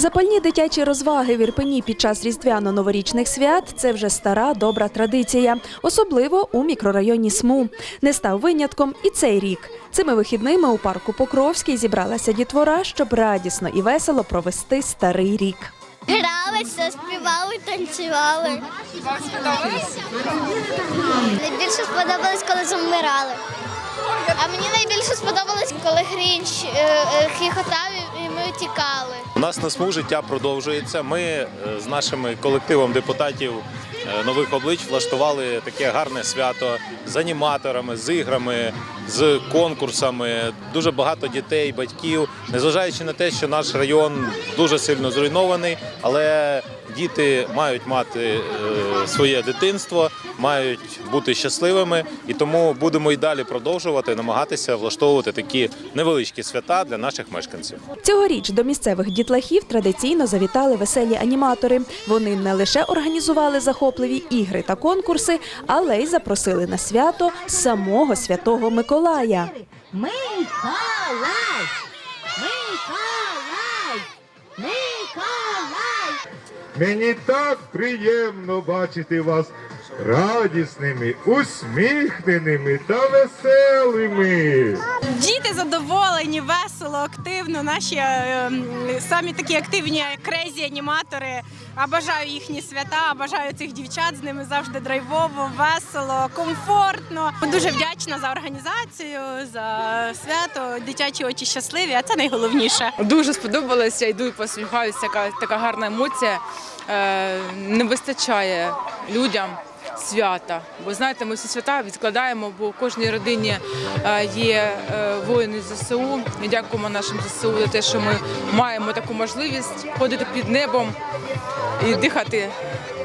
Запальні дитячі розваги в Ірпені під час різдвяно-новорічних свят це вже стара добра традиція, особливо у мікрорайоні СМУ. Не став винятком і цей рік. Цими вихідними у парку Покровський зібралася дітвора, щоб радісно і весело провести старий рік. Гралися, співали, танцювали. Найбільше сподобалось, коли замирали. А мені найбільше сподобалось, коли Грінч е, е, хихотав і ми тікали. У нас на СМУ життя продовжується. Ми е, з нашим колективом депутатів нових облич влаштували таке гарне свято з аніматорами, з іграми, з конкурсами. Дуже багато дітей, батьків, незважаючи на те, що наш район дуже сильно зруйнований, але діти мають мати своє дитинство, мають бути щасливими, і тому будемо і далі продовжувати намагатися влаштовувати такі невеличкі свята для наших мешканців. Цьогоріч до місцевих дітлахів традиційно завітали веселі аніматори. Вони не лише організували захопливі ігри та конкурси, але й запросили на свято самого святого Миколая. Миколай! Миколай! Миколай! Мені так приємно бачити вас радісними, усміхненими та веселими. Діти задоволені, весело, активно. Наші е, самі такі активні крезі аніматори. А бажаю їхні свята, а бажаю цих дівчат з ними завжди драйвово, весело, комфортно. Дуже вдячна за організацію, за свято. Дитячі очі щасливі, а це найголовніше. Дуже сподобалося, йду і посміхаюся, така, така гарна емоція. Е, не вистачає людям свята. Бо знаєте, ми всі свята відкладаємо, бо в кожній родині е, є е, воїни ЗСУ. І дякуємо нашим ЗСУ за те, що ми маємо таку можливість ходити під небом і дихати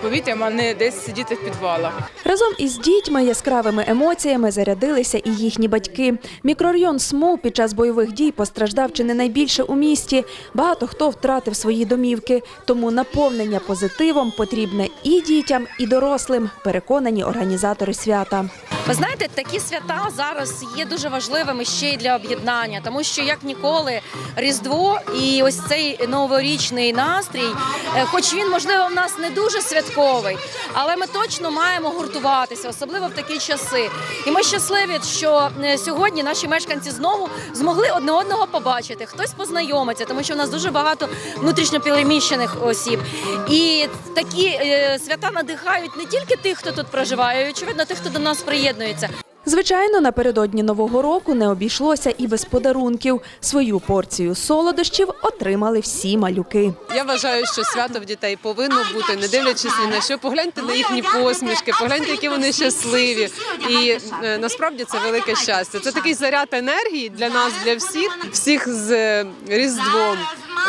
повітрям, а не десь сидіти в підвалах. Разом із дітьми яскравими емоціями зарядилися і їхні батьки. Мікрорайон СМУ під час бойових дій постраждав чи не найбільше у місті. Багато хто втратив свої домівки, тому наповнення позитивом потрібне і дітям, і дорослим, переконані організатори свята. Ви знаєте, такі свята зараз є дуже важливими ще й для об'єднання, тому що як ніколи Різдво і ось цей новорічний настрій, е, хоч він можливо в нас не дуже святковий, але ми точно маємо гуртуватися, особливо в такі часи. І ми щасливі, що е, сьогодні наші мешканці знову змогли одне одного побачити. Хтось познайомиться, тому що в нас дуже багато внутрішньопереміщених осіб. І такі е, свята надихають не тільки тих, хто тут проживає, а очевидно, тих, хто до нас приєднується. Звичайно, напередодні нового року не обійшлося і без подарунків. Свою порцію солодощів отримали всі малюки. Я вважаю, що свято в дітей повинно бути, не дивлячись ні на що. Погляньте на їхні посмішки, погляньте, які вони щасливі. І е, насправді це велике щастя. Це такий заряд енергії для нас, для всіх, всіх з е, Різдвом.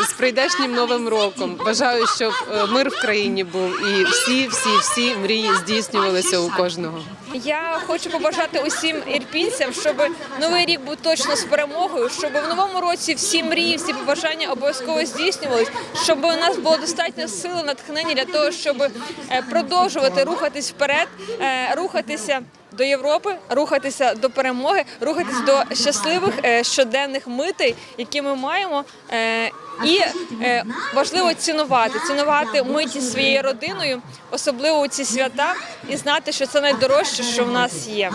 З прийдешнім новим роком бажаю, щоб е, мир в країні був і всі, всі, всі мрії здійснювалися у кожного. Я хочу побажати усім ірпінцям, щоб новий рік був точно з перемогою, щоб в новому році всі мрії, всі побажання обов'язково здійснювались, щоб у нас було достатньо сили, натхнення для того, щоб е, продовжувати рухатись вперед, е, рухатися. До Європи рухатися до перемоги, рухатись до щасливих е, щоденних митей, які ми маємо, і важливо цінувати, цінувати миті своєю родиною, особливо у ці свята, і знати, що це найдорожче, що в нас є.